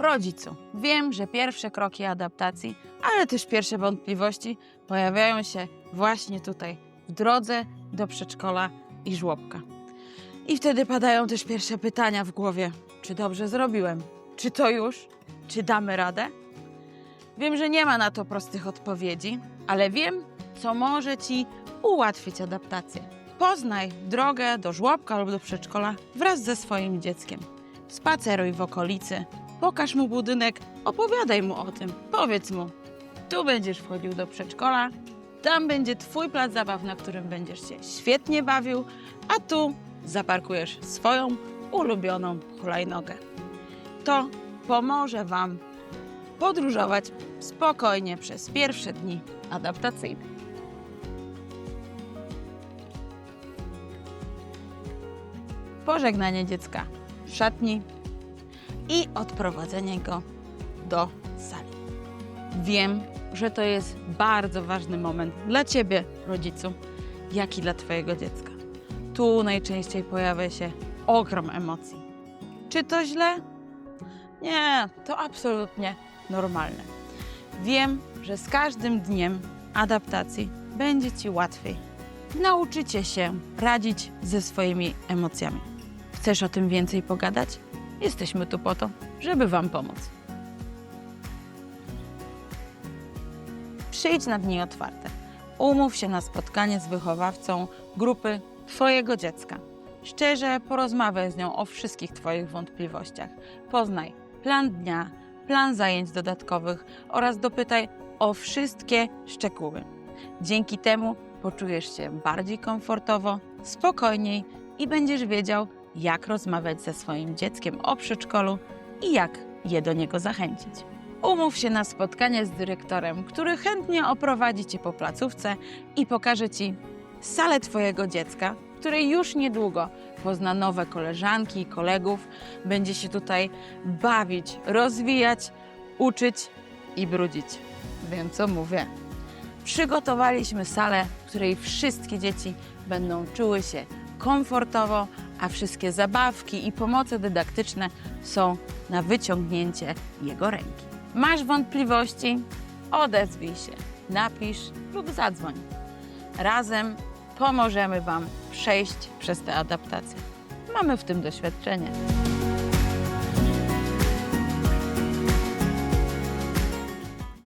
Rodzicu, wiem, że pierwsze kroki adaptacji, ale też pierwsze wątpliwości pojawiają się właśnie tutaj, w drodze do przedszkola i żłobka. I wtedy padają też pierwsze pytania w głowie: czy dobrze zrobiłem? Czy to już? Czy damy radę? Wiem, że nie ma na to prostych odpowiedzi, ale wiem, co może ci ułatwić adaptację. Poznaj drogę do żłobka lub do przedszkola wraz ze swoim dzieckiem. Spaceruj w okolicy, pokaż mu budynek, opowiadaj mu o tym, powiedz mu. Tu będziesz wchodził do przedszkola, tam będzie twój plac zabaw, na którym będziesz się świetnie bawił, a tu zaparkujesz swoją ulubioną hulajnogę. To pomoże Wam podróżować spokojnie przez pierwsze dni adaptacyjne. Pożegnanie dziecka w szatni i odprowadzenie go do sali. Wiem, że to jest bardzo ważny moment dla Ciebie, rodzicu, jak i dla Twojego dziecka. Tu najczęściej pojawia się ogrom emocji. Czy to źle? Nie, to absolutnie normalne. Wiem, że z każdym dniem adaptacji będzie Ci łatwiej. Nauczycie się radzić ze swoimi emocjami. Chcesz o tym więcej pogadać? Jesteśmy tu po to, żeby Wam pomóc. Przyjdź na dni otwarte. Umów się na spotkanie z wychowawcą grupy Twojego dziecka. Szczerze porozmawiaj z nią o wszystkich Twoich wątpliwościach. Poznaj plan dnia, plan zajęć dodatkowych oraz dopytaj o wszystkie szczegóły. Dzięki temu poczujesz się bardziej komfortowo, spokojniej i będziesz wiedział, jak rozmawiać ze swoim dzieckiem o przedszkolu i jak je do niego zachęcić. Umów się na spotkanie z dyrektorem, który chętnie oprowadzi cię po placówce i pokaże ci salę twojego dziecka, w której już niedługo pozna nowe koleżanki i kolegów, będzie się tutaj bawić, rozwijać, uczyć i brudzić. Wiem, co mówię. Przygotowaliśmy salę, w której wszystkie dzieci będą czuły się komfortowo, a wszystkie zabawki i pomoce dydaktyczne są na wyciągnięcie jego ręki. Masz wątpliwości? Odezwij się, napisz lub zadzwoń. Razem pomożemy Wam przejść przez tę adaptację. Mamy w tym doświadczenie.